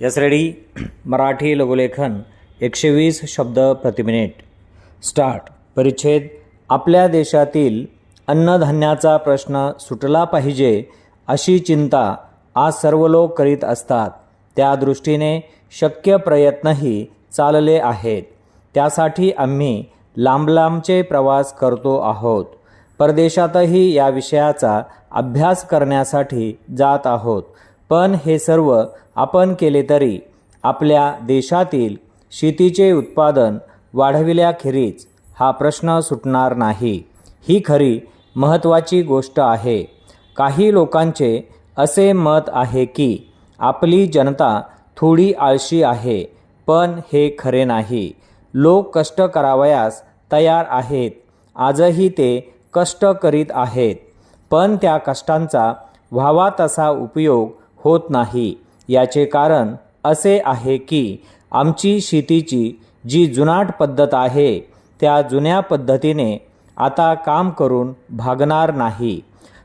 Yes ready. Marathi लघुलेखन एकशे वीस शब्द प्रति मिनिट. स्टार्ट. परिच्छेद. आपल्या देशातील अन्नधान्याचा प्रश्न सुटला पाहिजे अशी चिंता आज सर्व लोक करीत असतात. त्या दृष्टीने शक्य प्रयत्नही चालले आहेत. त्यासाठी आम्ही लांबलांबचे प्रवास करतो आहोत. परदेशातही या विषयाचा अभ्यास करण्यासाठी जात आहोत. पण हे सर्व आपण केले तरी आपल्या देशातील शेतीचे उत्पादन वाढविल्याखेरीज हा प्रश्न सुटणार नाही. ही खरी महत्त्वाची गोष्ट आहे. काही लोकांचे असे मत आहे की आपली जनता थोडी आळशी आहे पण हे खरे नाही. लोक कष्ट करावयास तयार आहेत. आजही ते कष्ट करीत आहेत. पण त्या कष्टांचा व्हावा तसा उपयोग होत नाही. याचे कारण असे आहे की आमची शेतीची जी जुनाट पद्धत आहे त्या जुन्या पद्धतीने आता काम करून भागणार नाही.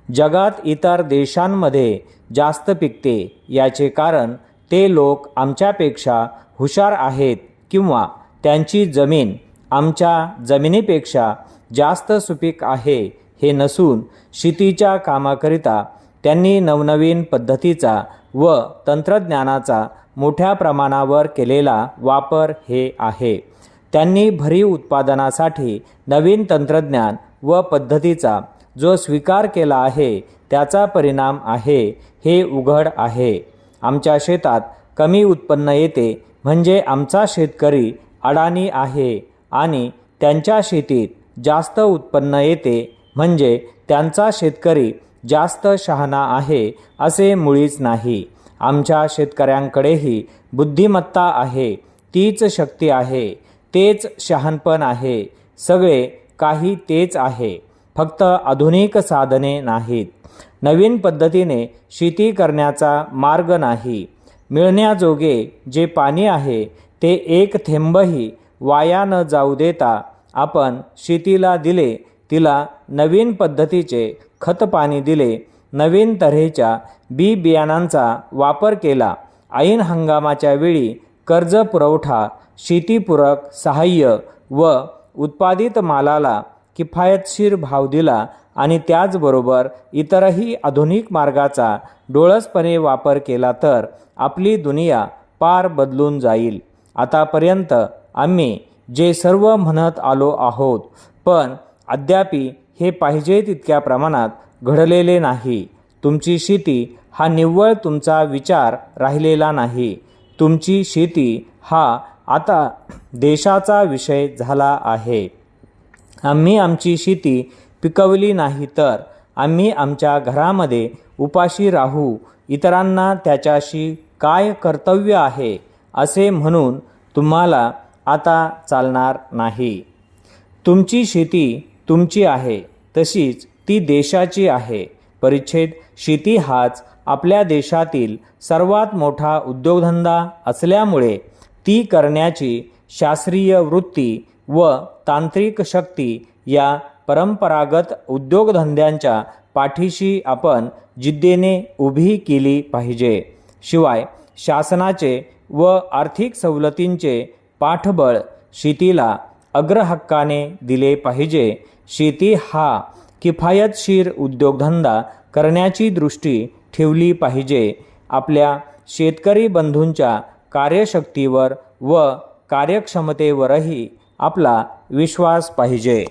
जगात इतर देशांमध्ये जास्त पिकते याचे कारण ते लोक आमच्यापेक्षा हुशार आहेत किंवा त्यांची जमीन आमच्या जमिनीपेक्षा जास्त सुपीक आहे हे नसून शेतीच्या कामाकरिता त्यांनी नवनवीन पद्धतीचा व तंत्रज्ञानाचा मोठ्या प्रमाणावर केलेला वापर हे आहे. त्यांनी भरीव उत्पादनासाठी नवीन तंत्रज्ञान व पद्धतीचा जो स्वीकार केला आहे त्याचा परिणाम आहे हे उघड आहे. आमच्या शेतात कमी उत्पन्न येते म्हणजे आमचा शेतकरी अडाणी आहे आणि त्यांच्या शेतीत जास्त उत्पन्न येते म्हणजे त्यांचा शेतकरी जास्त शहाणा आहे असे मुळीच नाही. आमच्या शेतकऱ्यांकडेही बुद्धिमत्ता आहे तीच शक्ती आहे तेच शहाणपण आहे सगळे काही तेच आहे फक्त आधुनिक साधने नाहीत. नवीन पद्धतीने शेती करण्याचा मार्ग नाही. मिळण्याजोगे जे पाणी आहे ते एक थेंबही वाया न जाऊ देता आपण शेतीला दिले तिला नवीन पद्धतीचे खत पाणी दिले. नवीन तऱ्हेच्या बी बियाणांचा वापर केला. ऐन हंगामाच्या वेळी कर्ज पुरवठा शेतीपूरक सहाय्य व उत्पादित मालाला किफायतशीर भाव दिला आणि त्याचबरोबर इतरही आधुनिक मार्गाचा डोळसपणे वापर केला तर आपली दुनिया पार बदलून जाईल. आतापर्यंत आम्ही जे सर्व म्हणत आलो आहोत पण अद्यापि हे पाहिजे तितक्या प्रमाणात घडलेले नाही. तुमची शेती हा निव्वळ तुमचा विचार राहिलेला नाही. तुमची शेती हा आता देशाचा विषय झाला आहे. आम्ही आमची शेती पिकवली नाही तर आम्ही आमच्या घरामध्ये उपाशी राहू. इतरांना त्याच्याशी काय कर्तव्य आहे असे म्हणून तुम्हाला आता चालणार नाही. तुमची शेती तुमची आहे तशीच ती देशाची आहे. परिच्छेद शेती हाच आपल्या देशातील सर्वात मोठा उद्योगधंदा असल्यामुळे ती करण्याची शास्त्रीय वृत्ती व तांत्रिक शक्ती या परंपरागत उद्योगधंद्यांच्या पाठीशी आपण जिद्दीने उभी केली पाहिजे. शिवाय शासनाचे व आर्थिक सवलतींचे पाठबळ शेतीला अग्रहक्काने दिले पाहिजे. शेती हा किफायतशीर उद्योगधंदा करण्याची दृष्टी ठेवली पाहिजे. आपल्या शेतकरी बंधूंच्या कार्यशक्तीवर व कार्यक्षमतेवरही आपला विश्वास पाहिजे.